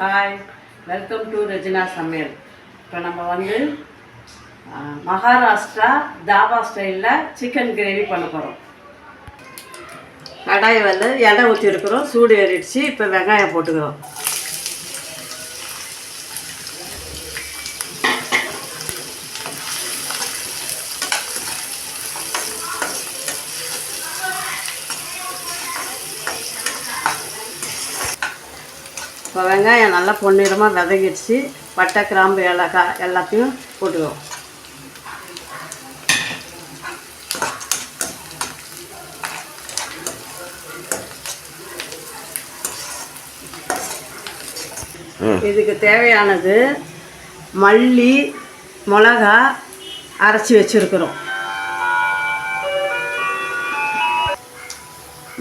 Hi welcome to Regina சமையல் இப்போ நம்ம வந்து மகாராஷ்டிரா தாபா ஸ்டைலில் சிக்கன் கிரேவி பண்ண போகிறோம் கடாயை வந்து எண்ணெய் ஊற்றி இருக்கிறோம் சூடு ஏறிடுச்சு இப்போ வெங்காயம் போட்டுக்கிறோம். இப்போ வெங்காயம் நல்லா பொன்னிறமாக விதகிடுச்சு பட்டை கிராம்பு ஏலக்காய் எல்லாத்தையும் போட்டுக்குவோம் இதுக்கு தேவையானது மல்லி மிளகா அரைச்சி வச்சுருக்குறோம்.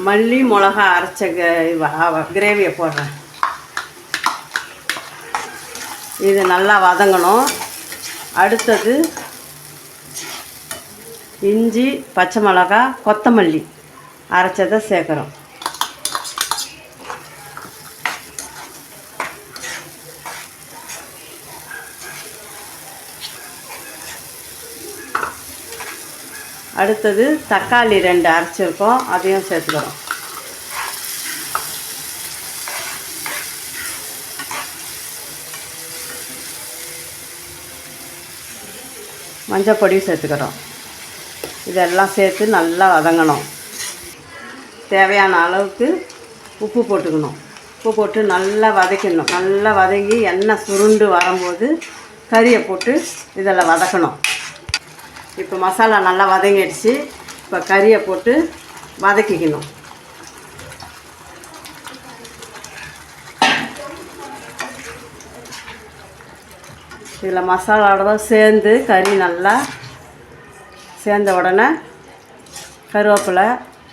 மல்லி மிளகா அரைச்ச கிரேவியை போடுறேன். இது நல்லா வதங்கணும். அடுத்தது இஞ்சி பச்சை மிளகா கொத்தமல்லி அரைச்சதை சேர்க்குறோம். அடுத்தது தக்காளி ரெண்டு அரைச்சிருக்கோம். அதையும் சேர்த்துக்கிறோம். மஞ்சள் பொடியும் சேர்த்துக்கிறோம் இதெல்லாம் சேர்த்து நல்லா வதங்கணும். தேவையான அளவுக்கு உப்பு போட்டுக்கணும். உப்பு போட்டு நல்லா வதக்கணும் நல்லா வதங்கி எண்ணெய் சுருண்டு வரும்போது கறியை போட்டு இதில் வதக்கணும். இப்போ மசாலா நல்லா வதங்கிடுச்சு. இப்போ கறியை போட்டு வதக்கிக்கணும். இதில் மசாலாவோட சேர்ந்து கறி நல்லா சேர்ந்த உடனே கருவேப்பிலை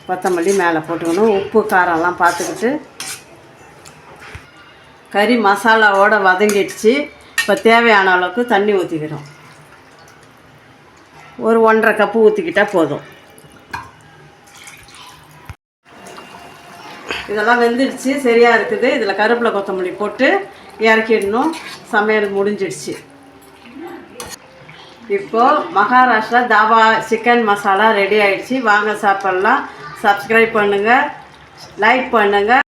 கொத்தமல்லி மேலே போட்டுக்கணும். உப்பு காரம்லாம் பார்த்துக்கிட்டு கறி மசாலாவோடு வதங்கிடுச்சு. இப்போ தேவையான அளவுக்கு தண்ணி ஊற்றிக்கிறோம். ஒரு ஒன்றரை கப்பு ஊற்றிக்கிட்டால் போதும். இதெல்லாம் வெந்துடுச்சு சரியாக இருக்குது. இதில் கருவேப்பிலை கொத்தமல்லி போட்டு இறக்கிடணும். சமையல் முடிஞ்சிடுச்சு. இப்போது மகாராஷ்டிரா தாபா சிக்கன் மசாலா ரெடி ஆகிடுச்சி வாங்க சாப்பிட்லாம். சப்ஸ்கிரைப் பண்ணுங்கள் லைக் பண்ணுங்கள்